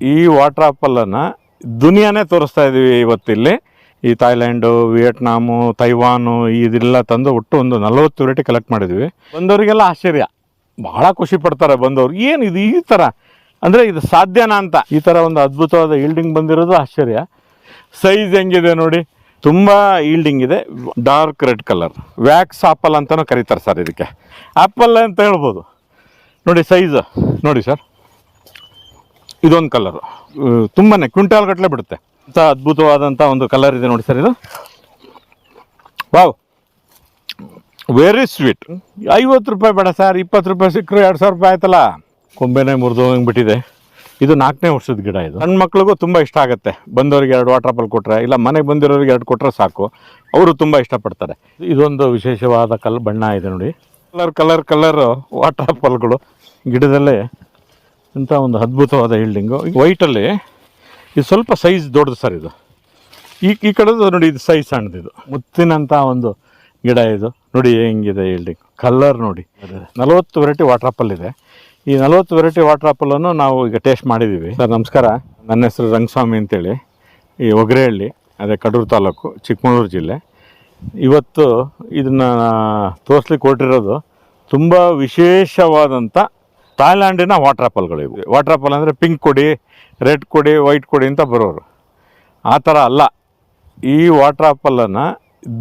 ಈ ವಾಟರ್ ಆ್ಯಪಲ್ಲನ್ನು ದುನಿಯಾನೇ ತೋರಿಸ್ತಾ ಇದ್ದೀವಿ ಇವತ್ತಿಲ್ಲಿ. ಈ ಥಾಯ್ಲ್ಯಾಂಡು ವಿಯೆಟ್ನಾಮು, ತೈವಾನು, ಇದೆಲ್ಲ ತಂದು ಒಟ್ಟು ಒಂದು ನಲವತ್ತು ವೆರೈಟಿ ಕಲೆಕ್ಟ್ ಮಾಡಿದ್ವಿ. ಬಂದವರಿಗೆಲ್ಲ ಆಶ್ಚರ್ಯ. ಭಾಳ ಖುಷಿ ಪಡ್ತಾರೆ ಬಂದವ್ರು. ಏನು ಇದು ಈ ಥರ? ಅಂದರೆ ಇದು ಸಾಧ್ಯನಾ ಅಂತ. ಈ ಥರ ಒಂದು ಅದ್ಭುತವಾದ ಈಲ್ಡಿಂಗ್ ಬಂದಿರೋದು ಆಶ್ಚರ್ಯ. ಸೈಜ್ ಹೆಂಗಿದೆ ನೋಡಿ. ತುಂಬ ಈಲ್ಡಿಂಗ್ ಇದೆ. Dark red colour wax apple ಅಂತಲೂ ಕರೀತಾರೆ ಸರ್ ಇದಕ್ಕೆ. ಆಪಲ್ ಅಂತ ಹೇಳ್ಬೋದು. ನೋಡಿ ಸೈಜ್ ನೋಡಿ ಸರ್. ಇದೊಂದು ಕಲರು ತುಂಬಾ ಕ್ವಿಂಟಾಲ್ ಗಟ್ಟಲೆ ಬಿಡುತ್ತೆ. ಅಂತ ಅದ್ಭುತವಾದಂಥ ಒಂದು ಕಲರ್ ಇದೆ ನೋಡಿ ಸರ್ ಇದು. ವಾವ್. ವೆರಿ ಸ್ವೀಟ್ ಐವತ್ತು ರೂಪಾಯಿ ಬೇಡ ಸರ್, ಇಪ್ಪತ್ತು ರೂಪಾಯಿ ಸಿಕ್ಕರು ಎರಡು ಸಾವಿರ ರೂಪಾಯಿ ಆಯ್ತಲ್ಲ. ಕೊಂಬೆನೇ ಮುರಿದು ಬಿಟ್ಟಿದೆ ಇದು ನಾಲ್ಕನೇ ವರ್ಷದ ಗಿಡ ಇದು. ಸಣ್ಣ ಮಕ್ಳಿಗೂ ತುಂಬ ಇಷ್ಟ ಆಗುತ್ತೆ. ಬಂದವರಿಗೆ ಎರಡು ವಾಟರ್ ಆಪಲ್ ಕೊಟ್ಟರೆ ಇಲ್ಲ ಮನೆಗೆ ಬಂದಿರೋರಿಗೆ ಎರಡು ಕೊಟ್ಟರೆ ಸಾಕು. ಅವರು ತುಂಬ ಇಷ್ಟಪಡ್ತಾರೆ. ಇದೊಂದು ವಿಶೇಷವಾದ ಕಲ್, ಬಣ್ಣ ಇದೆ ನೋಡಿ. ಕಲರ್ ಕಲರ್ ಕಲರ್ ವಾಟರ್ ಆಪಲ್ಗಳು ಗಿಡದಲ್ಲೇ ಇಂಥ ಒಂದು ಅದ್ಭುತವಾದ ಹಿಲ್ಡಿಂಗು. ವೈಟಲ್ಲಿ ಇದು ಸ್ವಲ್ಪ ಸೈಜ್ ದೊಡ್ಡದು ಸರ್ ಇದು. ಈ ಈ ಕಡೆದು ನೋಡಿ ಇದು ಸೈಜ್ ಸಣ್ಣದಿದು ಮುತ್ತಿನಂಥ ಒಂದು ಗಿಡ ಇದು. ನೋಡಿ ಹೆಂಗಿದೆ ಹಿಲ್ಡಿಂಗ್. ಕಲ್ಲರ್ ನೋಡಿ. ನಲವತ್ತು ವೆರೈಟಿ ವಾಟರ್ ಆಪಲ್ ಇದೆ. ಈ ನಲವತ್ತು ವೆರೈಟಿ ವಾಟರ್ ಆಪಲನ್ನು ನಾವು ಈಗ ಟೇಸ್ಟ್ ಮಾಡಿದ್ದೀವಿ. ಸರ್ ನಮಸ್ಕಾರ. ನನ್ನ ಹೆಸರು ರಂಗಸ್ವಾಮಿ ಅಂತೇಳಿ. ಈ ಒಗ್ರೆಹಳ್ಳಿ ಅದೇ ಕಡೂರು ತಾಲೂಕು ಚಿಕ್ಕಮಗಳೂರು ಜಿಲ್ಲೆ. ಇವತ್ತು ಇದನ್ನು ತೋರಿಸ್ಲಿಕ್ಕೆ ಕೊಟ್ಟಿರೋದು ತುಂಬ ವಿಶೇಷವಾದಂಥ ಥಾಯ್ಲ್ಯಾಂಡಿನ ವಾಟರ್ ಆಪಲ್ಗಳು ಇವು. ವಾಟರ್ ಆಪಲ್ ಅಂದರೆ ಪಿಂಕ್ ಕೊಡಿ ರೆಡ್ ಕೊಡಿ ವೈಟ್ ಕೊಡಿ ಅಂತ ಬರೋರು. ಆ ಥರ ಅಲ್ಲ. ಈ ವಾಟರ್ ಆಪಲನ್ನು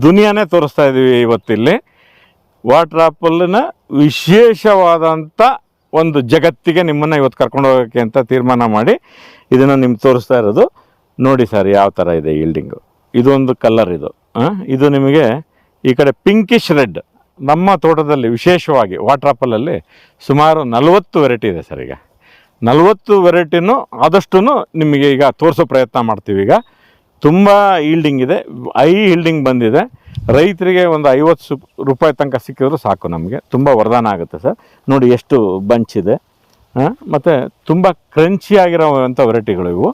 ದುನಿಯಾನೇ ತೋರಿಸ್ತಾ ಇದ್ದೀವಿ ಇವತ್ತಿಲ್ಲಿ. ವಾಟರ್ ಆಪಲ್ನ ವಿಶೇಷವಾದಂಥ ಒಂದು ಜಗತ್ತಿಗೆ ನಿಮ್ಮನ್ನು ಇವತ್ತು ಕರ್ಕೊಂಡು ಹೋಗೋಕ್ಕೆ ಅಂತ ತೀರ್ಮಾನ ಮಾಡಿ ಇದನ್ನು ನಿಮ್ಗೆ ತೋರಿಸ್ತಾ ಇರೋದು. ನೋಡಿ ಸರ್, ಯಾವ ಥರ ಇದೆ ಈಲ್ಡಿಂಗು ಇದೊಂದು ಕಲರ್ ಇದು. ಇದು ನಿಮಗೆ ಈ ಕಡೆ ಪಿಂಕಿಶ್ ರೆಡ್ ನಮ್ಮ ತೋಟದಲ್ಲಿ ವಿಶೇಷವಾಗಿ ವಾಟರ್ ಆಪಲಲ್ಲಿ ಸುಮಾರು ನಲವತ್ತು ವೆರೈಟಿ ಇದೆ ಸರ್ ಈಗ. ನಲವತ್ತು ವೆರೈಟಿನೂ ಆದಷ್ಟು ನಿಮಗೆ ಈಗ ತೋರಿಸೋ ಪ್ರಯತ್ನ ಮಾಡ್ತೀವಿ ಈಗ. ತುಂಬ ಈಲ್ಡಿಂಗ್ ಇದೆ ಐ ಈಲ್ಡಿಂಗ್ ಬಂದಿದೆ. ರೈತರಿಗೆ ಒಂದು ಐವತ್ತು ಸು, ರೂಪಾಯಿ ತನಕ ಸಿಕ್ಕಿದ್ರು ಸಾಕು ನಮಗೆ. ತುಂಬ ವರದಾನ ಆಗುತ್ತೆ ಸರ್. ನೋಡಿ ಎಷ್ಟು ಬಂಚ್ ಇದೆ. ಮತ್ತು ತುಂಬ ಕ್ರಂಚಿ ಆಗಿರೋವಂಥ ವೆರೈಟಿಗಳು ಇವು.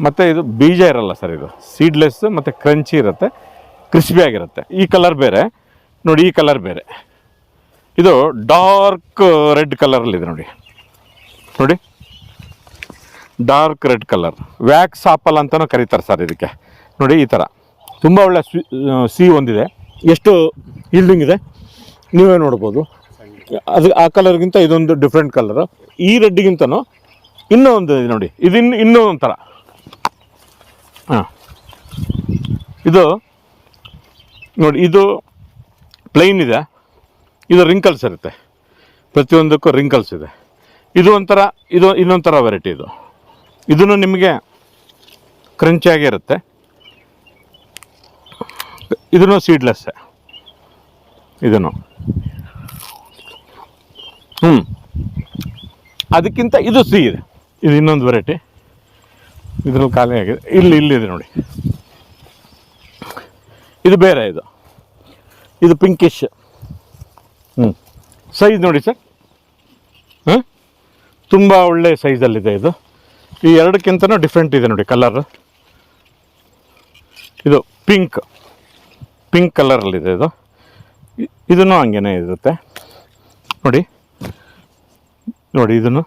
ಮತ್ತು ಇದು ಬೀಜ ಇರಲ್ಲ ಸರ್ ಇದು. ಸೀಡ್ಲೆಸ್ ಮತ್ತು ಕ್ರಂಚಿ ಇರುತ್ತೆ. ಕ್ರಿಸ್ಪಿ ಆಗಿರುತ್ತೆ. ಈ ಕಲರ್ ಬೇರೆ. ನೋಡಿ, ಈ ಕಲರ್ ಬೇರೆ. ಇದು ಡಾರ್ಕ್ ರೆಡ್ ಕಲರಲ್ಲಿದೆ ನೋಡಿ. ನೋಡಿ. Dark red colour wax apple ಅಂತಲೂ ಕರೀತಾರೆ ಸರ್ ಇದಕ್ಕೆ. ನೋಡಿ, ಈ ಥರ ತುಂಬ ಒಳ್ಳೆ ಸಿ ಒಂದಿದೆ. ಎಷ್ಟು ಈಲ್ಡಿಂಗ್ ಇದೆ? ನೀವೇ ನೋಡ್ಬೋದು. ಅದು, ಆ ಕಲರ್ಗಿಂತ ಇದೊಂದು ಡಿಫ್ರೆಂಟ್ ಕಲರು ಈ ರೆಡ್ಗಿಂತನೂ ಇನ್ನೂ ಒಂದು ಇದೆ ನೋಡಿ. ಇದು ಇನ್ನು ಇನ್ನೂ ಒಂಥರ. ಹಾಂ. ಇದು, ನೋಡಿ, ಇದು ಪ್ಲೈನ್ ಇದೆ. ಇದು ರಿಂಕಲ್ಸ್ ಇರುತ್ತೆ. ಪ್ರತಿಯೊಂದಕ್ಕೂ ರಿಂಕಲ್ಸ್ ಇದೆ. ಇದು ಒಂಥರ, ಇದು ಇನ್ನೊಂಥರ ವೆರೈಟಿ ಇದು. ಇದನ್ನು ನಿಮಗೆ ಕ್ರಂಚಿಯಾಗಿರುತ್ತೆ ಇದನ್ನು ಸೀಡ್ಲೆಸ್ಸೇ ಇದನ್ನು. ಹ್ಞೂ ಅದಕ್ಕಿಂತ ಇದು ಸಿ ಇದೆ. ಇದು ಇನ್ನೊಂದು ವೆರೈಟಿ ಇದ್ರಲ್ಲಿ ಖಾಲಿ ಆಗಿದೆ ಇಲ್ಲಿ ಇಲ್ಲಿದೆ ನೋಡಿ. ಇದು ಬೇರೆ ಇದು. ಇದು ಪಿಂಕಿಶ್ ಹ್ಞೂ ಸೈಜ್ ನೋಡಿ ಸರ್ ಹಾಂ ತುಂಬ ಒಳ್ಳೆ ಸೈಜಲ್ಲಿದೆ ಇದು. ಈ ಎರಡಕ್ಕಿಂತನೂ ಡಿಫ್ರೆಂಟ್ ಇದೆ ನೋಡಿ ಕಲರ್ ಇದು ಪಿಂಕ್ ಪಿಂಕ್ ಕಲರಲ್ಲಿದೆ ಇದು. ಇದನ್ನು ಹಂಗೇನೆ ಇರುತ್ತೆ. ನೋಡಿ. ನೋಡಿ ಇದನ್ನು.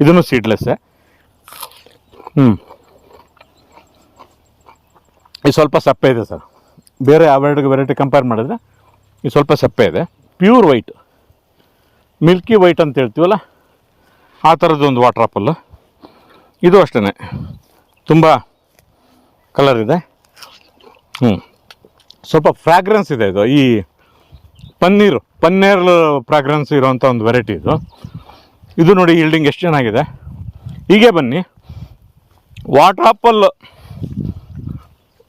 ಇದನ್ನು ಸೀಡ್ಲೆಸ್ಸೇ ಹ್ಞೂ ಇದು ಸ್ವಲ್ಪ ಸಪ್ಪೆ ಇದೆ ಸರ್ ಬೇರೆ ಅವೆರಡು ವೆರೈಟಿ ಕಂಪೇರ್ ಮಾಡಿದ್ರೆ ಇದು ಸ್ವಲ್ಪ ಸಪ್ಪೆ ಇದೆ. ಪ್ಯೂರ್ ವೈಟ್ ಮಿಲ್ಕಿ ವೈಟ್ ಅಂತ ಹೇಳ್ತೀವಲ್ಲ? ಆ ಥರದ್ದೊಂದು ವಾಟರ್ ಆಪಲ್ಲು ಇದು ಅಷ್ಟೇ ತುಂಬ ಕಲರ್ ಇದೆ. ಹ್ಞೂ ಸ್ವಲ್ಪ ಫ್ರ್ಯಾಗ್ರೆನ್ಸ್ ಇದೆ ಇದು. ಈ ಪನ್ನೀರು, ಪನ್ನೀರ್ ಫ್ರಾಗ್ರೆನ್ಸ್ ಇರೋವಂಥ ಒಂದು ವೆರೈಟಿ ಇದು. ಇದು ನೋಡಿ ಈಲ್ಡಿಂಗ್ ಎಷ್ಟು ಚೆನ್ನಾಗಿದೆ. ಹೀಗೆ ಬನ್ನಿ. ವಾಟರ್ ಆಪಲ್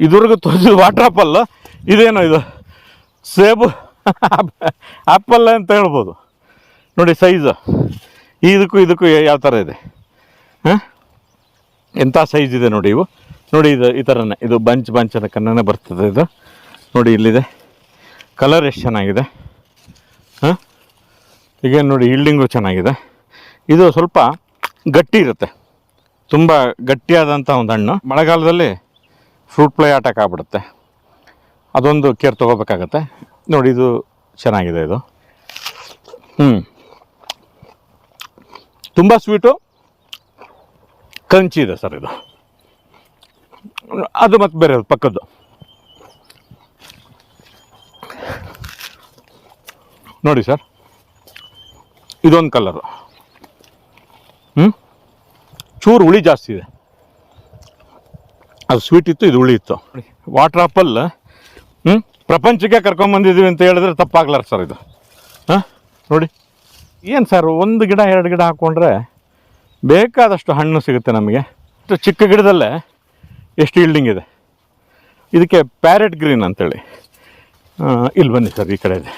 ಇದುವರೆಗೂ ತೋರಿಸಿದ ವಾಟರ್ ಆಪಲ್ ಇದೇನೋ ಇದು? ಸೇಬು. ಆಪಲ್ ಅಂತ ಹೇಳ್ಬೋದು. ನೋಡಿ ಸೈಜು ಇದಕ್ಕೂ ಇದಕ್ಕೂ ಯಾವ ಥರ ಇದೆ? ಹಾಂ? ಎಂಥ ಸೈಜ್ ಇದೆ ನೋಡಿ ಇವು? ನೋಡಿ ಇದು, ಈ ಥರನೇ ಇದು ಬಂಚ್ ಬಂಚ್ ಅನ್ನೋ ಕನ್ನಡ ಬರ್ತದೆ ಇದು. ನೋಡಿ ಇಲ್ಲಿದೆ. ಕಲರ್ ಎಷ್ಟು ಚೆನ್ನಾಗಿದೆ? ಹಾಂ? ಈಗ ನೋಡಿ ಈಲ್ಡಿಂಗು ಚೆನ್ನಾಗಿದೆ. ಇದು ಸ್ವಲ್ಪ ಗಟ್ಟಿ ಇರುತ್ತೆ. ತುಂಬ ಗಟ್ಟಿಯಾದಂಥ ಒಂದು ಹಣ್ಣು. ಮಳೆಗಾಲದಲ್ಲಿ ಫ್ರೂಟ್ ಫ್ಲೈ ಅಟ್ಯಾಕ್ ಆಗ್ಬಿಡುತ್ತೆ. ಅದೊಂದು ಕೇರ್ ತೊಗೋಬೇಕಾಗತ್ತೆ. ನೋಡಿ ಇದು ಚೆನ್ನಾಗಿದೆ ಇದು. ಹ್ಞೂ ತುಂಬ ಸ್ವೀಟು ಕಂಚಿ ಇದೆ ಸರ್ ಇದು. ಅದು ಮತ್ತು ಬೇರೆ ಪಕ್ಕದ್ದು. ನೋಡಿ ಸರ್ ಇದೊಂದು ಕಲರು ಹ್ಞೂ ಚೂರು ಹುಳಿ ಜಾಸ್ತಿ ಇದೆ. ಅದು ಸ್ವೀಟ್ ಇತ್ತು ಇದು ಹುಳಿ ಇತ್ತು. ವಾಟ್ರ್ ಆಪಲ್ ಹ್ಞೂ ಪ್ರಪಂಚಕ್ಕೆ ಕರ್ಕೊಂಬಂದಿದ್ದೀವಿ ಅಂತ ಹೇಳಿದ್ರೆ ತಪ್ಪಾಗ್ಲಾರ ಸರ್ ಇದು. ಹಾಂ? ನೋಡಿ. ಏನು ಸರ್, ಒಂದು ಗಿಡ, ಎರಡು ಗಿಡ ಹಾಕ್ಕೊಂಡ್ರೆ ಬೇಕಾದಷ್ಟು ಹಣ್ಣು ಸಿಗುತ್ತೆ ನಮಗೆ. ಚಿಕ್ಕ ಗಿಡದಲ್ಲೇ ಎಷ್ಟು ಇಲ್ಡಿಂಗ್ ಇದೆ? ಇದಕ್ಕೆ ಪ್ಯಾರೆಟ್ ಗ್ರೀನ್ ಅಂತೇಳಿ. ಇಲ್ಲಿ ಬನ್ನಿ ಸರ್, ಈ ಕಡೆ ಇದೆ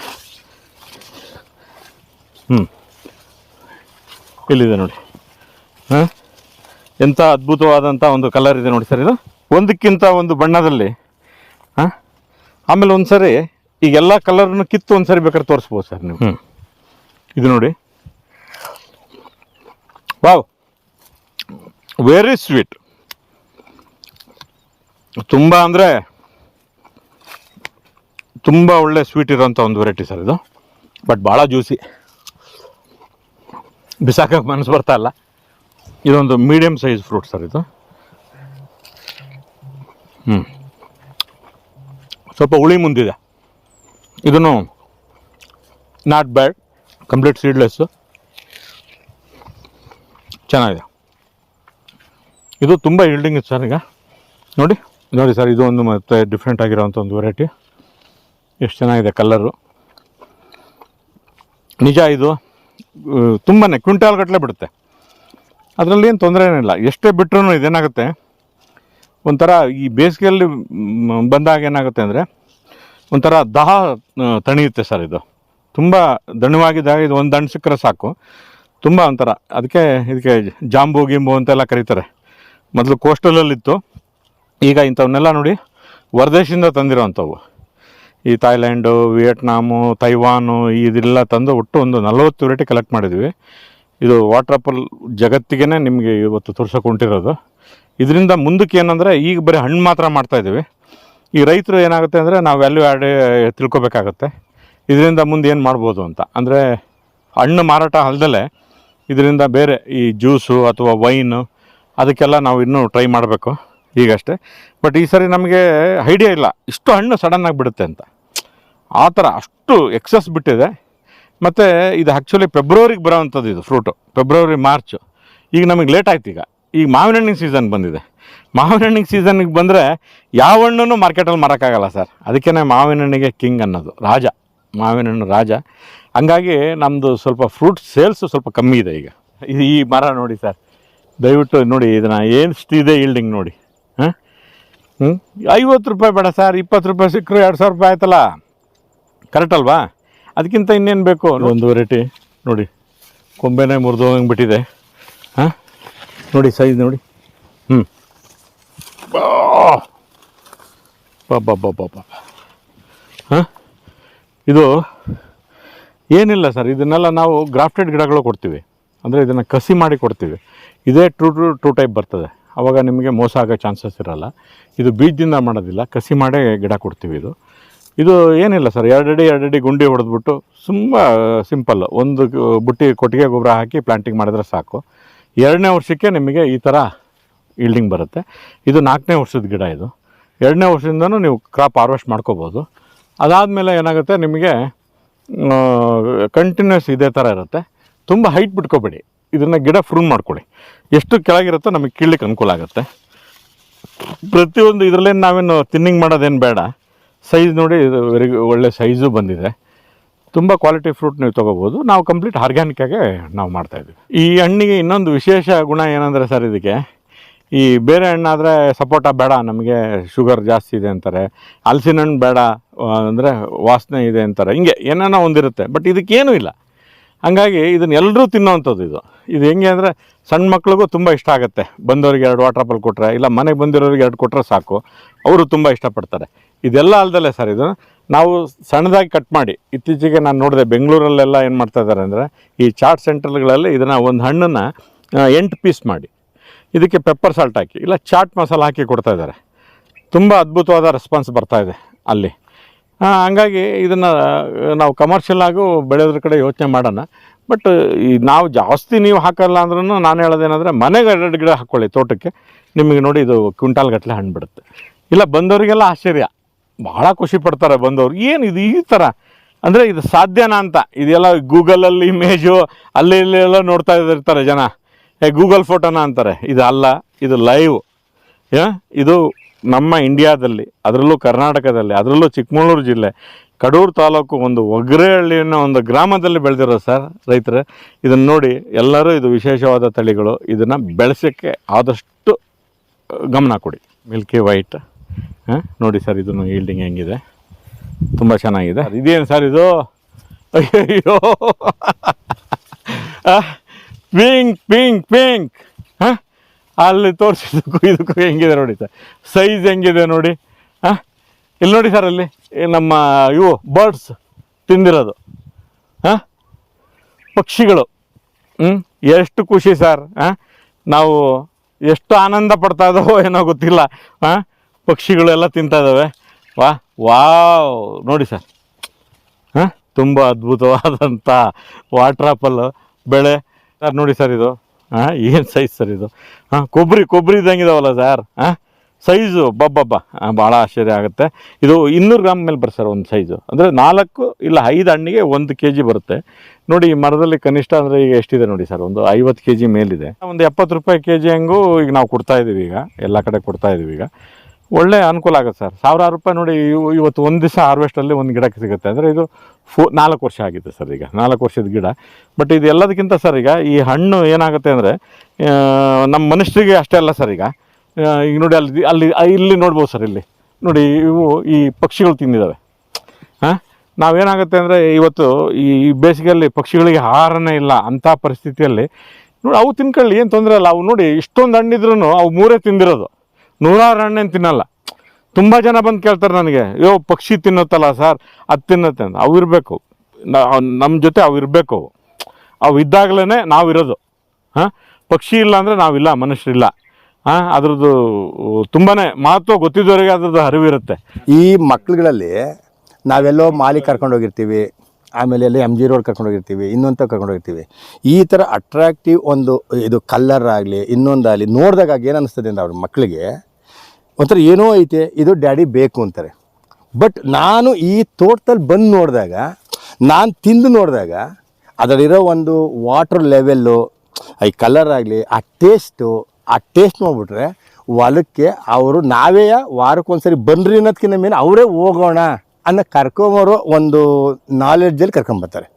ಹ್ಞೂ ಇಲ್ಲಿದೆ ನೋಡಿ. ಹಾಂ? ಎಂಥ ಅದ್ಭುತವಾದಂಥ ಒಂದು ಕಲರ್ ಇದೆ ನೋಡಿ ಸರ್ ಇದು. ಒಂದಕ್ಕಿಂತ ಒಂದು ಬಣ್ಣದಲ್ಲಿ, ಹಾಂ? ಆಮೇಲೆ ಒಂದ್ಸರಿ ಈಗ ಎಲ್ಲ ಕಲರ್ನು ಕಿತ್ತು ಒಂದ್ಸರಿ ಬೇಕಾದ್ರೆ ತೋರಿಸ್ಬೋದು ಸರ್ ನೀವು. ಇದು ನೋಡಿ. ವಾವ್. ವೆರಿ ಸ್ವೀಟ್ ತುಂಬ ಅಂದರೆ ತುಂಬ ಒಳ್ಳೆ ಸ್ವೀಟ್ ಇರೋಂಥ ಒಂದು ವೆರೈಟಿ ಸರ್ ಇದು. ಬಟ್ ಭಾಳ ಜ್ಯೂಸಿ ಬಿಸಾಕಕ್ಕೆ ಮನಸ್ಸು ಬರ್ತಾ ಇಲ್ಲ. ಇದೊಂದು ಮೀಡಿಯಮ್ ಸೈಜ್ ಫ್ರೂಟ್ ಸರ್ ಇದು. ಹ್ಞೂ ಸ್ವಲ್ಪ ಹುಳಿ ಮುಂದಿದೆ. ಇದನ್ನು ನಾಟ್ ಬ್ಯಾಡ್ ಕಂಪ್ಲೀಟ್ ಸೀಡ್ಲೆಸ್ಸು ಚೆನ್ನಾಗಿದೆ. ಇದು ತುಂಬ ಹಿಲ್ಡಿಂಗ್ ಇತ್ತು ಸರ್ ಈಗ. ನೋಡಿ ನೋಡಿ ಸರ್, ಇದು ಒಂದು ಮತ್ತೆ ಡಿಫ್ರೆಂಟ್ ಆಗಿರೋವಂಥ ಒಂದು ವೆರೈಟಿ ಎಷ್ಟು ಚೆನ್ನಾಗಿದೆ ಕಲ್ಲರು ನಿಜ ಇದು ತುಂಬಾ ಕ್ವಿಂಟಾಲ್ ಗಟ್ಟಲೆ ಬಿಡುತ್ತೆ. ಅದರಲ್ಲಿ ಏನು ತೊಂದರೆ ಏನಿಲ್ಲ ಎಷ್ಟೇ ಬಿಟ್ಟರು ಇದೇನಾಗುತ್ತೆ? ಒಂಥರ ಈ ಬೇಸಿಗೆಯಲ್ಲಿ ಬಂದಾಗ ಏನಾಗುತ್ತೆ ಅಂದರೆ ಒಂಥರ ದಾಹ ತಣಿಯುತ್ತೆ ಸರ್ ಇದು. ತುಂಬ ದಣವಾಗಿದ್ದಾಗ ಇದು ಒಂದು ದಂಡು ಸಿಕ್ಕರೆ ಸಾಕು. ತುಂಬ ಒಂಥರ, ಅದಕ್ಕೆ ಇದಕ್ಕೆ ಜಾಂಬು, ಗಿಂಬು ಅಂತೆಲ್ಲ ಕರೀತಾರೆ. ಮೊದಲು ಕೋಸ್ಟಲಲ್ಲಿತ್ತು. ಈಗ ಇಂಥವನ್ನೆಲ್ಲ ನೋಡಿ ಹೊರದೇಶದಿಂದ ತಂದಿರೋವಂಥವು ಈ ಥಾಯ್ಲ್ಯಾಂಡು ವಿಯೆಟ್ನಾಮು, ತೈವಾನು, ಇದೆಲ್ಲ ತಂದು ಒಟ್ಟು ಒಂದು ನಲವತ್ತು ವೆರೈಟಿ ಕಲೆಕ್ಟ್ ಮಾಡಿದ್ವಿ. ಇದು ವಾಟರ್ ಆಪಲ್ ಜಗತ್ತಿಗೆ ನಿಮಗೆ ಇವತ್ತು ತೋರ್ಸೋಕೆ ಹೊಂಟಿರೋದು. ಇದರಿಂದ ಮುಂದಕ್ಕೆ ಏನಂದರೆ ಈಗ ಬರೀ ಹಣ್ಣು ಮಾತ್ರ ಮಾಡ್ತಾ ಇದ್ದೀವಿ. ಈ ರೈತರು ಏನಾಗುತ್ತೆ ಅಂದರೆ ನಾವು ವ್ಯಾಲ್ಯೂ ಆ್ಯಡ್ ತಿಳ್ಕೊಬೇಕಾಗತ್ತೆ. ಇದರಿಂದ ಮುಂದೆ ಏನು ಮಾಡ್ಬೋದು ಅಂತ. ಅಂದರೆ ಹಣ್ಣು ಮಾರಾಟ ಅಲ್ದಲೆ ಇದರಿಂದ ಬೇರೆ ಈ ಜ್ಯೂಸು ಅಥವಾ ವೈನು ಅದಕ್ಕೆಲ್ಲ ನಾವು ಇನ್ನೂ ಟ್ರೈ ಮಾಡಬೇಕು ಈಗಷ್ಟೇ. ಬಟ್ ಈ ಸರಿ ನಮಗೆ ಐಡಿಯಾ ಇಲ್ಲ. ಇಷ್ಟು ಹಣ್ಣು ಸಡನ್ನಾಗಿ ಬಿಡುತ್ತೆ ಅಂತ. ಆ ಥರ ಅಷ್ಟು ಎಕ್ಸಸ್ ಬಿಟ್ಟಿದೆ. ಮತ್ತು ಇದು ಆ್ಯಕ್ಚುಲಿ ಫೆಬ್ರವರಿಗೆ ಬರೋವಂಥದ್ದು ಇದು ಫ್ರೂಟು ಫೆಬ್ರವರಿ ಮಾರ್ಚು ಈಗ ನಮಗೆ ಲೇಟ್ ಆಯ್ತು ಈಗ. ಈಗ ಮಾವಿನ ಹಣ್ಣಿನ ಸೀಸನ್ ಬಂದಿದೆ. ಮಾವಿನ ಹಣ್ಣಿನ ಸೀಸನ್ಗೆ ಬಂದರೆ ಯಾವ ಹಣ್ಣನ್ನು ಮಾರ್ಕೆಟಲ್ಲಿ ಮಾರೋಕ್ಕಾಗಲ್ಲ ಸರ್ ಅದಕ್ಕೇ ಮಾವಿನ ಹಣ್ಣಿಗೆ ಕಿಂಗ್ ಅನ್ನೋದು ರಾಜ. ಮಾವಿನ ಹಣ್ಣು ರಾಜ. ಹಂಗಾಗಿ ನಮ್ಮದು ಸ್ವಲ್ಪ ಫ್ರೂಟ್ ಸೇಲ್ಸು ಸ್ವಲ್ಪ ಕಮ್ಮಿ ಇದೆ ಈಗ. ಇದು ಈ ಮರ ನೋಡಿ ಸರ್ ದಯವಿಟ್ಟು ನೋಡಿ ಇದನ್ನು ಏನು ಇದೆ ಈಲ್ಡಿಂಗ್ ನೋಡಿ. ಹಾಂ? ಹ್ಞೂ ಐವತ್ತು ರೂಪಾಯಿ ಬೇಡ ಸರ್ ಇಪ್ಪತ್ತು ರೂಪಾಯಿ ಸಿಕ್ಕರು ಎರಡು ಸಾವಿರ ರೂಪಾಯಿ ಆಯ್ತಲ್ಲ. ಕರೆಕ್ಟ್ ಅಲ್ವಾ? ಅದಕ್ಕಿಂತ ಇನ್ನೇನು ಬೇಕು? ಒಂದು ವೆರೈಟಿ ನೋಡಿ. ಕೊಂಬೆನೇ ಮುರಿದು ಹೋಗಂಗೆ ಬಿಟ್ಟಿದೆ. ಹಾಂ? ನೋಡಿ ಸೈಜ್ ನೋಡಿ. ಹ್ಞೂ ಬಾಬಾ ಹಾಂ? ಇದು ಏನಿಲ್ಲ ಸರ್ ಇದನ್ನೆಲ್ಲ ನಾವು ಗ್ರಾಫ್ಟೆಡ್ ಗಿಡಗಳು ಕೊಡ್ತೀವಿ. ಅಂದರೆ ಇದನ್ನು ಕಸಿ ಮಾಡಿ ಕೊಡ್ತೀವಿ. ಇದೇ ಟ್ರೂ ಟ್ರೂ ಟ್ರೂ ಟೈಪ್ ಬರ್ತದೆ. ಆವಾಗ ನಿಮಗೆ ಮೋಸ ಆಗೋ ಚಾನ್ಸಸ್ ಇರೋಲ್ಲ. ಇದು ಬೀಜದಿಂದ ಮಾಡೋದಿಲ್ಲ, ಕಸಿ ಮಾಡೇ ಗಿಡ ಕೊಡ್ತೀವಿ ಇದು. ಇದು ಏನಿಲ್ಲ ಸರ್ ಎರಡಡಿ ಎರಡಡಿ ಗುಂಡಿ ಹೊಡೆದ್ಬಿಟ್ಟು, ತುಂಬ ಸಿಂಪಲ್ ಒಂದು ಬುಟ್ಟಿ, ಕೊಟ್ಟಿಗೆ ಗೊಬ್ಬರ ಹಾಕಿ ಪ್ಲಾಂಟಿಂಗ್ ಮಾಡಿದ್ರೆ ಸಾಕು. ಎರಡನೇ ವರ್ಷಕ್ಕೆ ನಿಮಗೆ ಈ ಥರ ಈಲ್ಡಿಂಗ್ ಬರುತ್ತೆ. ಇದು ನಾಲ್ಕನೇ ವರ್ಷದ ಗಿಡ ಇದು. ಎರಡನೇ ವರ್ಷದಿಂದನೂ ನೀವು ಕ್ರಾಪ್ ಹಾರ್ವೆಸ್ಟ್ ಮಾಡ್ಕೋಬೋದು. ಅದಾದಮೇಲೆ ಏನಾಗುತ್ತೆ ನಿಮಗೆ ಕಂಟಿನ್ಯೂಸ್ ಇದೇ ಥರ ಇರುತ್ತೆ. ತುಂಬ ಹೈಟ್ ಬಿಟ್ಕೋಬೇಡಿ. ಇದನ್ನು ಗಿಡ ಫ್ರೂನ್ ಮಾಡ್ಕೊಳ್ಳಿ. ಎಷ್ಟು ಕೆಳಗಿರುತ್ತೋ ನಮಗೆ ಕೀಳಲಿಕ್ಕೆ ಅನುಕೂಲ ಆಗುತ್ತೆ. ಪ್ರತಿಯೊಂದು ಇದರಲ್ಲೇನು ನಾವೇನು ತಿನ್ನಿಂಗ್ ಮಾಡೋದೇನು ಬೇಡ. ಸೈಜ್ ನೋಡಿ ಇದು ವೆರಿ ಒಳ್ಳೆ ಸೈಜು ಬಂದಿದೆ. ತುಂಬ ಕ್ವಾಲಿಟಿ ಫ್ರೂಟ್ ನೀವು ತೊಗೋಬೋದು ನಾವು ಕಂಪ್ಲೀಟ್ ಆರ್ಗ್ಯಾನಿಕ್ಕಾಗೆ ನಾವು ಮಾಡ್ತಾಯಿದ್ವಿ ಈ ಹಣ್ಣಿಗೆ ಇನ್ನೊಂದು ವಿಶೇಷ ಗುಣ ಏನಂದರೆ ಸರ್ ಇದಕ್ಕೆ, ಈ ಬೇರೆ ಹಣ್ಣಾದರೆ ಸಪೋಟ ಬೇಡ, ನಮಗೆ ಶುಗರ್ ಜಾಸ್ತಿ ಇದೆ ಅಂತಾರೆ. ಹಲಸಿನ ಹಣ್ಣು ಬೇಡ ಅಂದರೆ ವಾಸನೆ ಇದೆ ಅಂತಾರೆ. ಹಿಂಗೆ ಏನೇನೋ ಒಂದಿರುತ್ತೆ ಬಟ್ ಇದಕ್ಕೇನೂ ಇಲ್ಲ. ಹಂಗಾಗಿ ಇದನ್ನ ಎಲ್ಲರೂ ತಿನ್ನೋವಂಥದ್ದು ಇದು. ಇದು ಹೆಂಗೆ ಅಂದರೆ ಸಣ್ಣ ಮಕ್ಳಿಗೂ ತುಂಬ ಇಷ್ಟ ಆಗುತ್ತೆ. ಬಂದವರಿಗೆ ಎರಡು ವಾಟರ್ ಆಪಲ್ ಕೊಟ್ಟರೆ ಇಲ್ಲ ಮನೆಗೆ ಬಂದಿರೋರಿಗೆ ಎರಡು ಕೊಟ್ಟರೆ ಸಾಕು. ಅವರು ತುಂಬ ಇಷ್ಟಪಡ್ತಾರೆ. ಇದೆಲ್ಲ ಅಲ್ದಲ್ಲೇ ಸರ್ ಇದು. ನಾವು ಸಣ್ಣದಾಗಿ ಕಟ್ ಮಾಡಿ, ಇತ್ತೀಚೆಗೆ ನಾನು ನೋಡಿದೆ ಬೆಂಗಳೂರಲ್ಲೆಲ್ಲ ಏನು ಮಾಡ್ತಾ ಇದ್ದಾರೆ ಅಂದರೆ, ಈ ಚಾಟ್ ಸೆಂಟರ್ಗಳಲ್ಲಿ ಇದನ್ನು ಒಂದು ಹಣ್ಣನ್ನು ಎಂಟು ಪೀಸ್ ಮಾಡಿ. ಇದಕ್ಕೆ ಪೆಪ್ಪರ್ ಸಾಲ್ಟ್ ಹಾಕಿ, ಇಲ್ಲ ಚಾಟ್ ಮಸಾಲ ಹಾಕಿ ಕೊಡ್ತಾ ಇದ್ದಾರೆ ತುಂಬ ಅದ್ಭುತವಾದ ರೆಸ್ಪಾನ್ಸ್ ಇದೆ ಅಲ್ಲಿ. ಹಂಗಾಗಿ ಇದನ್ನು ನಾವು ಕಮರ್ಷಿಯಲ್ ಆಗು ಬೆಳೆಯೋದ್ರ ಕಡೆ ಯೋಚನೆ ಮಾಡೋಣ. ಬಟ್ ಈ ನಾವು ಜಾಸ್ತಿ ನೀವು ಹಾಕಲ್ಲ ಅಂದ್ರೂ ನಾನು ಹೇಳೋದೇನೆಂದರೆ, ಮನೆಗೆ ಎರಡು ಗಿಡ ಹಾಕ್ಕೊಳ್ಳಿ ತೋಟಕ್ಕೆ. ನಿಮಗೆ ನೋಡಿ ಇದು ಕ್ವಿಂಟಾಲ್ ಗಟ್ಟಲೆ ಹಣ್ಣು ಬಿಡುತ್ತೆ. ಇಲ್ಲ ಬಂದವರಿಗೆಲ್ಲ ಆಶ್ಚರ್ಯ. ಭಾಳ ಖುಷಿ ಪಡ್ತಾರೆ ಬಂದವರು. ಏನು ಇದು ಈ ಥರ ಅಂದರೆ ಇದು ಸಾಧ್ಯನಾ ಅಂತ. ಇದೆಲ್ಲ ಗೂಗಲಲ್ಲಿ ಇಮೇಜು, ಅಲ್ಲಿ ಇಲ್ಲಿ ಎಲ್ಲ ನೋಡ್ತಾ ಇರ್ತಾರೆ ಜನ. ಏ, ಗೂಗಲ್ ಫೋಟೋನ ಅಂತಾರೆ. ಇದು ಅಲ್ಲ, ಇದು ಲೈವ್. ಇದು ನಮ್ಮ ಇಂಡಿಯಾದಲ್ಲಿ, ಅದರಲ್ಲೂ ಕರ್ನಾಟಕದಲ್ಲಿ, ಅದರಲ್ಲೂ ಚಿಕ್ಕಮಗಳೂರು ಜಿಲ್ಲೆ, ಕಡೂರು ತಾಲೂಕು ಒಂದು ಒಗ್ರೆಹಳ್ಳಿ ಅನ್ನೋ ಒಂದು ಗ್ರಾಮದಲ್ಲಿ ಬೆಳೆದಿರೋ ಸರ್, ರೈತರು, ಇದನ್ನು ನೋಡಿ ಎಲ್ಲರೂ ಇದು ವಿಶೇಷವಾದ ತಳಿಗಳು. ಇದನ್ನು ಬೆಳೆಸೋಕ್ಕೆ ಆದಷ್ಟು ಗಮನ ಕೊಡಿ. Milky white. ಹಾಂ? ನೋಡಿ ಸರ್ ಇದನ್ನು ಈಲ್ಡಿಂಗ್ ಹೆಂಗಿದೆ? ತುಂಬ ಚೆನ್ನಾಗಿದೆ. ಇದೇನು ಸರ್ ಇದು? ಅಯ್ಯೋ ಪಿಂಕ್ ಪಿಂಕ್ ಪಿಂಕ್ ಹಾಂ? ಅಲ್ಲಿ ತೋರಿಸಿದ್ದಕ್ಕೂ ಇದಕ್ಕೂ ಹೆಂಗಿದೆ ನೋಡಿ ಸರ್. ಸೈಜ್ ಹೆಂಗಿದೆ ನೋಡಿ. ಹಾಂ? ಇಲ್ಲಿ ನೋಡಿ ಸರ್ ಅಲ್ಲಿ ನಮ್ಮ ಇವು ಬರ್ಡ್ಸ್ ತಿಂದಿರೋದು. ಹಾಂ? ಪಕ್ಷಿಗಳು. ಹ್ಞೂ ಎಷ್ಟು ಖುಷಿ ಸರ್. ಹಾಂ? ನಾವು ಎಷ್ಟು ಆನಂದ ಪಡ್ತಾ ಇದ್ದಾವೋ ಏನೋ ಗೊತ್ತಿಲ್ಲ. ಹಾಂ? ಪಕ್ಷಿಗಳೆಲ್ಲ ತಿಂತಾ ಇದ್ದಾವೆ ವಾ, ವಾವ್. ನೋಡಿ ಸರ್. ಹಾಂ? ತುಂಬ ಅದ್ಭುತವಾದಂಥ ವಾಟರ್ ಆಪಲ್ ಬೆಳೆ. ಸರ್, ನೋಡಿ ಸರ್ ಇದು. ಹಾಂ, ಏನು ಸೈಜ್ ಸರ್ ಇದು? ಹಾಂ, ಕೊಬ್ಬರಿ ಕೊಬ್ಬರಿ ಇದ್ದಂಗಿದಾವಲ್ಲ ಸರ್. ಹಾಂ? ಸೈಜು ಬಬ್ಬಬ್ಬ. ಭಾಳ ಆಶ್ಚರ್ಯ ಆಗುತ್ತೆ. ಇದು ಇನ್ನೂರು ಗ್ರಾಮ್ ಮೇಲೆ ಬರ್ತಾರ ಸರ್ ಒಂದು ಸೈಜು ಅಂದರೆ ನಾಲ್ಕು ಇಲ್ಲ ಐದು ಹಣ್ಣಿಗೆ ಒಂದು ಕೆ ಜಿ ಬರುತ್ತೆ. ನೋಡಿ, ಈ ಮರದಲ್ಲಿ ಕನಿಷ್ಠ ಅಂದರೆ ಈಗ ಎಷ್ಟಿದೆ ನೋಡಿ ಸರ್? ಒಂದು ಐವತ್ತು ಕೆ ಜಿ ಮೇಲಿದೆ. ಒಂದು ಎಪ್ಪತ್ತು ರೂಪಾಯಿ ಕೆ ಜಿ ಹಂಗೂ ಈಗ ನಾವು ಕೊಡ್ತಾ ಇದ್ದೀವಿ ಈಗ. ಎಲ್ಲ ಕಡೆ ಕೊಡ್ತಾ ಇದ್ದೀವಿ ಈಗ. ಒಳ್ಳೆ ಅನುಕೂಲ ಆಗುತ್ತೆ ಸರ್. ಸಾವಿರಾರು ರೂಪಾಯಿ ನೋಡಿ ಇವು- ಇವತ್ತು ಒಂದು ದಿವಸ ಹಾರ್ವೆಸ್ಟಲ್ಲಿ ಒಂದು ಗಿಡಕ್ಕೆ ಸಿಗುತ್ತೆ. ಅಂದರೆ ಇದು ಫೋ ನಾಲ್ಕು ವರ್ಷ ಆಗಿದೆ ಸರ್ ಈಗ. ನಾಲ್ಕು ವರ್ಷದ ಗಿಡ. ಬಟ್ ಇದು ಎಲ್ಲದಕ್ಕಿಂತ ಸರ್ ಈಗ ಈ ಹಣ್ಣು ಏನಾಗುತ್ತೆ ಅಂದರೆ ನಮ್ಮ ಮನುಷ್ಯರಿಗೆ ಅಷ್ಟೇ ಅಲ್ಲ ಸರ್ ಈಗ. ಈಗ ನೋಡಿ ಅಲ್ಲಿ ಅಲ್ಲಿ, ಇಲ್ಲಿ ನೋಡ್ಬೋದು ಸರ್ ಇಲ್ಲಿ. ನೋಡಿ ಇವು ಈ ಪಕ್ಷಿಗಳು ತಿಂದಿದ್ದಾವೆ ಹಾಂ ನಾವೇನಾಗುತ್ತೆ ಅಂದರೆ ಇವತ್ತು ಈ ಬೇಸಿಗೆಯಲ್ಲಿ ಪಕ್ಷಿಗಳಿಗೆ ಆಹಾರನೇ ಇಲ್ಲ ಅಂಥ ಪರಿಸ್ಥಿತಿಯಲ್ಲಿ ನೋಡಿ ಅವು ತಿನ್ಕೊಳ್ಳಿ, ಏನು ತೊಂದರೆ ಇಲ್ಲ. ಅವು ನೋಡಿ ಇಷ್ಟೊಂದು ಹಣ್ಣಿದ್ರೂ ಅವು ಮೂರೇ ತಿಂದಿರೋದು. ನೂರಾರು ಹಣ್ಣೇನು ತಿನ್ನಲ್ಲ. ತುಂಬ ಜನ ಬಂದು ಕೇಳ್ತಾರೆ ನನಗೆ ಅಯ್ಯೋ ಪಕ್ಷಿ ತಿನ್ನುತ್ತಲ್ಲ ಸರ್, ಅದು ತಿನ್ನತ್ತೆ ಅಂತ. ಅವು ಇರಬೇಕು. ನಮ್ಮ ಜೊತೆ ಅವು ಇರಬೇಕು ಅವು. ಇದ್ದಾಗಲೇ ನಾವಿರೋದು ಹಾಂ? ಪಕ್ಷಿ ಇಲ್ಲ ಅಂದರೆ ನಾವಿಲ್ಲ ಮನುಷ್ಯರಿಲ್ಲ. ಹಾಂ? ಅದ್ರದ್ದು ತುಂಬಾ ಮಹತ್ವ ಗೊತ್ತಿದ್ದವರಿಗೆ ಅದ್ರದ್ದು ಅರಿವಿರುತ್ತೆ. ಈ ಮಕ್ಳುಗಳಲ್ಲಿ ನಾವೆಲ್ಲೋ ಮಾಲಿ ಕರ್ಕೊಂಡು ಹೋಗಿರ್ತೀವಿ, ಆಮೇಲೆ ಎಲ್ಲ ಎಂ ಜಿ ರೋಡ್ ಕರ್ಕೊಂಡು ಹೋಗಿರ್ತೀವಿ, ಇನ್ನೊಂದು ಕರ್ಕೊಂಡು ಹೋಗಿರ್ತೀವಿ. ಈ ಥರ ಅಟ್ರಾಕ್ಟಿವ್ ಒಂದು, ಇದು ಕಲ್ಲರ್ ಆಗಲಿ, ಇನ್ನೊಂದಾಗಲಿ, ನೋಡಿದಾಗ ಏನು ಅನಿಸ್ತದೆ ಅಂದ್ರೆ ಅವ್ರ ಮಕ್ಕಳಿಗೆ ಒಂಥರ ಏನೋ ಐತೆ, ಇದು ಡ್ಯಾಡಿ ಬೇಕು ಅಂತಾರೆ. ಬಟ್ ನಾನು ಈ ತೋಟದಲ್ಲಿ ಬಂದು ನೋಡಿದಾಗ, ನಾನು ತಿಂದು ನೋಡಿದಾಗ, ಅದರಲ್ಲಿರೋ ಒಂದು ವಾಟರ್ ಲೆವೆಲ್ಲು ಈ ಕಲರ್ ಆಗಲಿ, ಆ ಟೇಸ್ಟು ಆ ಟೇಸ್ಟ್ ನೋಡ್ಬಿಟ್ರೆ ಹೊಲಕ್ಕೆ ಅವರು ನಾವೇ ವಾರಕ್ಕೊಂದ್ಸರಿ ಬನ್ರಿ ಅನ್ನೋದಕ್ಕಿಂತ ಮೇಲೆ ಅವರೇ ಹೋಗೋಣ ಅನ್ನೋ ಕರ್ಕೊಂಬರೋ ಒಂದು ನಾಲೆಡ್ಜಲ್ಲಿ ಕರ್ಕೊಂಬರ್ತಾರೆ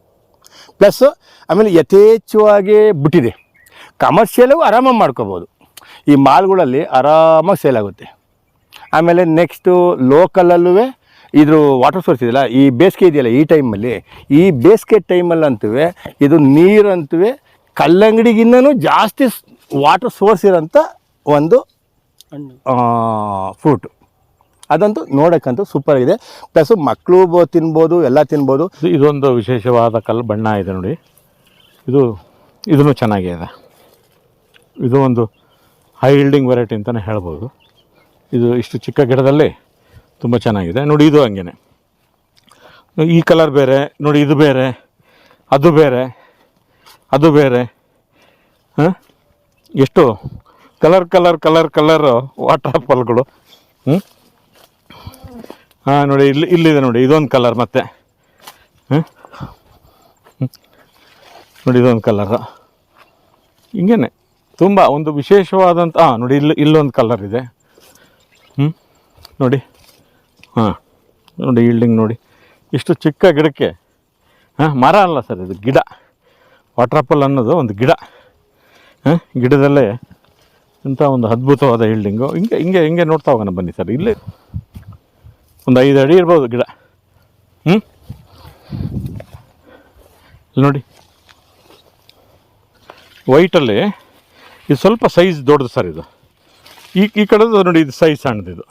ಪ್ಲಸ್ ಆಮೇಲೆ ಯಥೇಚ್ಛವಾಗಿ ಬಿಟ್ಟಿದೆ. ಕಮರ್ಷಿಯಲಾಗೂ ಆರಾಮಾಗಿ ಮಾಡ್ಕೋಬೋದು. ಈ ಮಾಲ್ಗಳಲ್ಲಿ ಆರಾಮಾಗಿ ಸೇಲ್ ಆಗುತ್ತೆ. ಆಮೇಲೆ ನೆಕ್ಸ್ಟು ಲೋಕಲಲ್ಲೂ ಇದ್ರ ವಾಟರ್ ಸೋರ್ಸ್ ಇದೆಯಲ್ಲ ಈ ಬೇಸಿಗೆ ಇದೆಯಲ್ಲ ಈ ಟೈಮಲ್ಲಿ ಈ ಬೇಸಿಗೆ ಟೈಮಲ್ಲಂತೂ ಇದು ನೀರಂತೂ ಕಲ್ಲಂಗಡಿಗಿನ್ನೂ ಜಾಸ್ತಿ ವಾಟರ್ ಸೋರ್ಸ್ ಇರೋಂಥ ಒಂದು ಫ್ರೂಟು ಅದಂತೂ ನೋಡೋಕ್ಕಂತೂ ಸೂಪರ್ ಆಗಿದೆ. ಪ್ಲಸ್ ಮಕ್ಕಳು ಬ ತಿನ್ಬೋದು ಎಲ್ಲ ತಿನ್ಬೋದು. ಇದೊಂದು ವಿಶೇಷವಾದ ಕಲ್ಲು ಬಣ್ಣ ಇದೆ ನೋಡಿ. ಇದು ಇದೂ ಚೆನ್ನಾಗಿದೆ. ಇದು ಒಂದು ಹೈ ಹಿಲ್ಡಿಂಗ್ ವೆರೈಟಿ ಅಂತಲೇ ಹೇಳ್ಬೋದು. ಇದು ಇಷ್ಟು ಚಿಕ್ಕ ಗಿಡದಲ್ಲಿ ತುಂಬ ಚೆನ್ನಾಗಿದೆ. ನೋಡಿ ಇದು ಹಂಗೆ ಈ ಕಲರ್ ಬೇರೆ, ನೋಡಿ ಇದು ಬೇರೆ, ಅದು ಬೇರೆ ಅದು ಬೇರೆ. ಹಾಂ? ಎಷ್ಟು? Colour colour colour colour water ಫಾಲ್ಗಳು ಹ್ಞೂ ಹಾಂ, ನೋಡಿ ಇಲ್ಲಿ, ಇಲ್ಲಿದೆ ನೋಡಿ, ಇದೊಂದು ಕಲರ್ ಮತ್ತೆ. ಹಾಂ? ನೋಡಿ ಇದೊಂದು ಕಲರ್ ಹಿಂಗೇನೆ. ತುಂಬ ಒಂದು ವಿಶೇಷವಾದಂಥ ಹಾಂ ನೋಡಿ ಇಲ್ಲಿ, ಇಲ್ಲೊಂದು ಕಲರ್ ಇದೆ. ಹ್ಞೂ ನೋಡಿ. ಹಾಂ, ನೋಡಿ ಈಲ್ಡಿಂಗ್ ನೋಡಿ. ಇಷ್ಟು ಚಿಕ್ಕ ಗಿಡಕ್ಕೆ, ಹಾಂ, ಮರ ಅಲ್ಲ ಸರ್ ಇದು ಗಿಡ. ವಾಟರ್ ಆಪಲ್ ಅನ್ನೋದು ಒಂದು ಗಿಡ. ಹಾಂ, ಗಿಡದಲ್ಲೇ ಇಂಥ ಒಂದು ಅದ್ಭುತವಾದ ಈಲ್ಡಿಂಗು. ಹಿಂಗೆ ಹಿಂಗೆ ಹಿಂಗೆ ನೋಡ್ತಾ ಹೋಗೋಣ ಬನ್ನಿ ಸರ್. ಇಲ್ಲಿ ಒಂದು ಐದು ಅಡಿ ಇರ್ಬೋದು ಗಿಡ. ಹ್ಞೂ ಇಲ್ಲಿ ನೋಡಿ. ವೈಟಲ್ಲಿ ಇದು ಸ್ವಲ್ಪ ಸೈಜ್ ದೊಡ್ಡದು ಸರ್ ಇದು. ಈ ಈ ಕಡೆದು ನೋಡಿ ಇದು ಸೈಜ್ ಸಣ್ಣದಿದು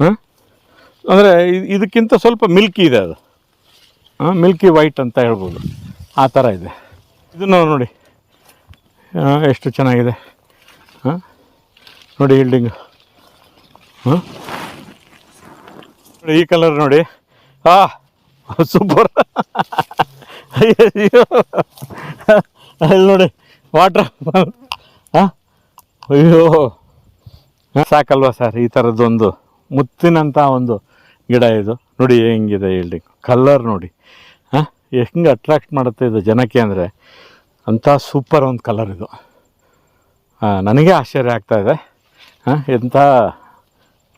ಹಾಂ? ಅಂದರೆ ಇದಕ್ಕಿಂತ ಸ್ವಲ್ಪ ಮಿಲ್ಕಿ ಇದೆ ಅದು. ಹಾಂ? ಮಿಲ್ಕಿ ವೈಟ್ ಅಂತ ಹೇಳ್ಬೋದು. ಆ ಥರ ಇದೆ. ಇದನ್ನು ನೋಡಿ. ಎಷ್ಟು ಚೆನ್ನಾಗಿದೆ. ಹಾಂ? ನೋಡಿ ಹಿಲ್ಡಿಂಗ್ ಹಾಂ? ಈ ಕಲರ್ ನೋಡಿ. ಆ, ಸೂಪರ್. ಅಯ್ಯೋ ಅಲ್ಲಿ ನೋಡಿ ವಾಟ್ರ್. ಹಾಂ? ಅಯ್ಯೋ. ಸಾಕಲ್ವಾ ಸರ್? ಈ ಥರದ್ದೊಂದು ಮುತ್ತಿನಂಥ ಒಂದು ಗಿಡ ಇದು. ನೋಡಿ ಹೆಂಗಿದೆ ಹೇಳಿ ಕಲ್ಲರ್ ನೋಡಿ. ಹಾಂ? ಹೆಂಗೆ ಅಟ್ರಾಕ್ಟ್ ಮಾಡುತ್ತೆ ಇದು ಜನಕ್ಕೆ ಅಂದರೆ ಅಂಥ ಸೂಪರ್ ಒಂದು ಕಲರ್ ಇದು. ಹಾಂ ನನಗೆ ಆಶ್ಚರ್ಯ ಆಗ್ತಾ ಇದೆ. ಹಾಂ? ಎಂಥ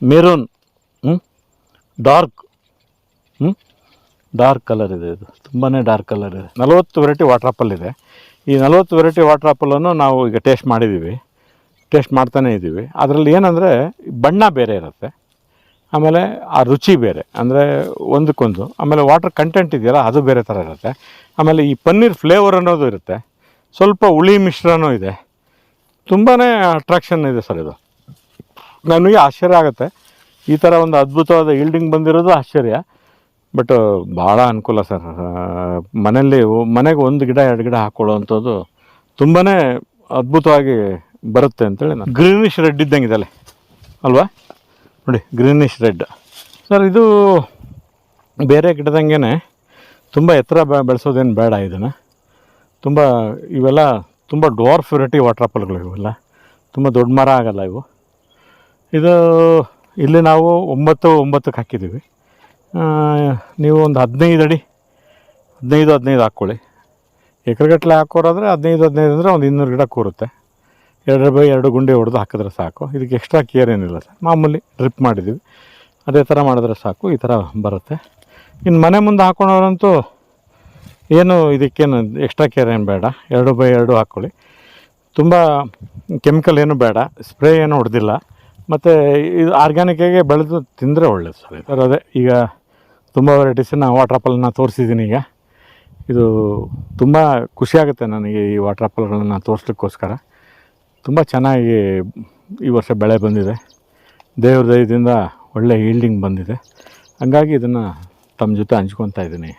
ಮೆರೂನ್ ಹ್ಞೂ ಡಾರ್ಕ್ ಹ್ಞೂ ಡಾರ್ಕ್ ಕಲರ್ ಇದೆ ಇದು. ತುಂಬಾ ಡಾರ್ಕ್ ಕಲರ್ ಇದೆ. ನಲವತ್ತು ವೆರೈಟಿ ವಾಟರ್ ಆಪಲ್ ಇದೆ. ಈ ನಲವತ್ತು ವೆರೈಟಿ ವಾಟರ್ ಆಪಲನ್ನು ನಾವು ಈಗ ಟೇಸ್ಟ್ ಮಾಡಿದ್ದೀವಿ ಟೇಸ್ಟ್ ಮಾಡ್ತಾನೇ ಇದ್ದೀವಿ. ಅದರಲ್ಲಿ ಏನಂದರೆ ಬಣ್ಣ ಬೇರೆ ಇರುತ್ತೆ. ಆಮೇಲೆ ಆ ರುಚಿ ಬೇರೆ. ಅಂದರೆ ಒಂದಕ್ಕೊಂದು. ಆಮೇಲೆ ವಾಟರ್ ಕಂಟೆಂಟ್ ಇದೆಯಲ್ಲ, ಅದು ಬೇರೆ ಥರ ಇರುತ್ತೆ. ಆಮೇಲೆ ಈ ಪನ್ನೀರ್ ಫ್ಲೇವರ್ ಅನ್ನೋದು ಇರುತ್ತೆ. ಸ್ವಲ್ಪ ಹುಳಿ ಮಿಶ್ರಣೂ ಇದೆ. ತುಂಬಾ ಅಟ್ರಾಕ್ಷನ್ ಇದೆ ಸರ್ ಇದು. ನನಗೆ ಆಶ್ಚರ್ಯ ಆಗುತ್ತೆ. ಈ ಥರ ಒಂದು ಅದ್ಭುತವಾದ ಈಲ್ಡಿಂಗ್ ಬಂದಿರೋದು ಆಶ್ಚರ್ಯ. ಬಟ್ ಭಾಳ ಅನುಕೂಲ ಸರ್. ಮನೆಯಲ್ಲಿ ಮನೆಗೆ ಒಂದು ಗಿಡ, ಎರಡು ಗಿಡ ಹಾಕ್ಕೊಳ್ಳೋವಂಥದ್ದು ತುಂಬಾ ಅದ್ಭುತವಾಗಿ ಬರುತ್ತೆ ಅಂತೇಳಿ ನಾನು. ಗ್ರೀನಿಶ್ ರೆಡ್ ಇದ್ದಂಗೆ ಇದೆ ಅಲ್ವಾ? ನೋಡಿ ಗ್ರೀನಿಶ್ ರೆಡ್ ಸರ್ ಇದು ಬೇರೆ ಗಿಡದಂಗೆ ತುಂಬ ಎತ್ತರ ಬೆಳೆಸೋದೇನು ಬೇಡ ಇದನ್ನು. ತುಂಬ ಇವೆಲ್ಲ ತುಂಬ ಡೋರ್ ಫ್ಯೂರಿಟಿ ವಾಟರ್ ಆಪಲ್ಗಳು ಇವೆಲ್ಲ ತುಂಬ ದೊಡ್ಡ ಮರ ಆಗಲ್ಲ ಇವು. ಇದು ಇಲ್ಲಿ ನಾವು ಒಂಬತ್ತು, ಒಂಬತ್ತಕ್ಕೆ ಹಾಕಿದ್ದೀವಿ. ನೀವು ಒಂದು ಹದಿನೈದು ಅಡಿ, ಹದಿನೈದು ಹದಿನೈದು ಹಾಕ್ಕೊಳ್ಳಿ. ಎಕರೆಗಟ್ಟಲೆ ಹಾಕೋರಾದರೆ ಹದಿನೈದು ಹದಿನೈದು ಅಂದರೆ ಒಂದು ಇನ್ನೂರು ಗಿಡ ಕೂರುತ್ತೆ. ಎರಡು ಬೈ ಎರಡು ಗುಂಡಿ ಹೊಡೆದು ಹಾಕಿದ್ರೆ ಸಾಕು. ಇದಕ್ಕೆ ಎಕ್ಸ್ಟ್ರಾ ಕೇರ್ ಏನಿಲ್ಲ ಸರ್. ಮಾಮೂಲಿ ಡ್ರಿಪ್ ಮಾಡಿದ್ದೀವಿ. ಅದೇ ಥರ ಮಾಡಿದ್ರೆ ಸಾಕು. ಈ ಥರ ಬರುತ್ತೆ. ಇನ್ನು ಮನೆ ಮುಂದೆ ಹಾಕ್ಕೊಳೋರಂತೂ ಏನು ಇದಕ್ಕೇನು ಎಕ್ಸ್ಟ್ರಾ ಕೇರ್ ಏನು ಬೇಡ. ಎರಡು ಬೈ ಎರಡು ಹಾಕ್ಕೊಳ್ಳಿ ತುಂಬ ಕೆಮಿಕಲ್ ಏನು ಬೇಡ. ಸ್ಪ್ರೇ ಏನು ಹೊಡೆದಿಲ್ಲ. ಮತ್ತು ಇದು ಆರ್ಗ್ಯಾನಿಕ್ಕಾಗೆ ಬೆಳೆದು ತಿಂದರೆ ಒಳ್ಳೇದು ಸರ್. ಸರ್ ಅದೇ ಈಗ ತುಂಬ ವೆರೈಟೀಸನ್ನ ವಾಟರ್ ಆಪಲ್ನ ತೋರಿಸಿದ್ದೀನಿ ಈಗ. ಇದು ತುಂಬ ಖುಷಿಯಾಗುತ್ತೆ ನನಗೆ ಈ ವಾಟರ್ ಆಪಲ್ಗಳನ್ನು ತೋರಿಸ್ಲಿಕ್ಕೋಸ್ಕರ. ತುಂಬ ಚೆನ್ನಾಗಿ ಈ ವರ್ಷ ಬೆಳೆ ಬಂದಿದೆ. ದೇವ್ರ ದಯದಿಂದ ಒಳ್ಳೆ ಈಲ್ಡಿಂಗ್ ಬಂದಿದೆ. ಹಂಗಾಗಿ ಇದನ್ನು ತಮ್ಮ ಜೊತೆ ಹಂಚ್ಕೊತಾ ಇದ್ದೀನಿ.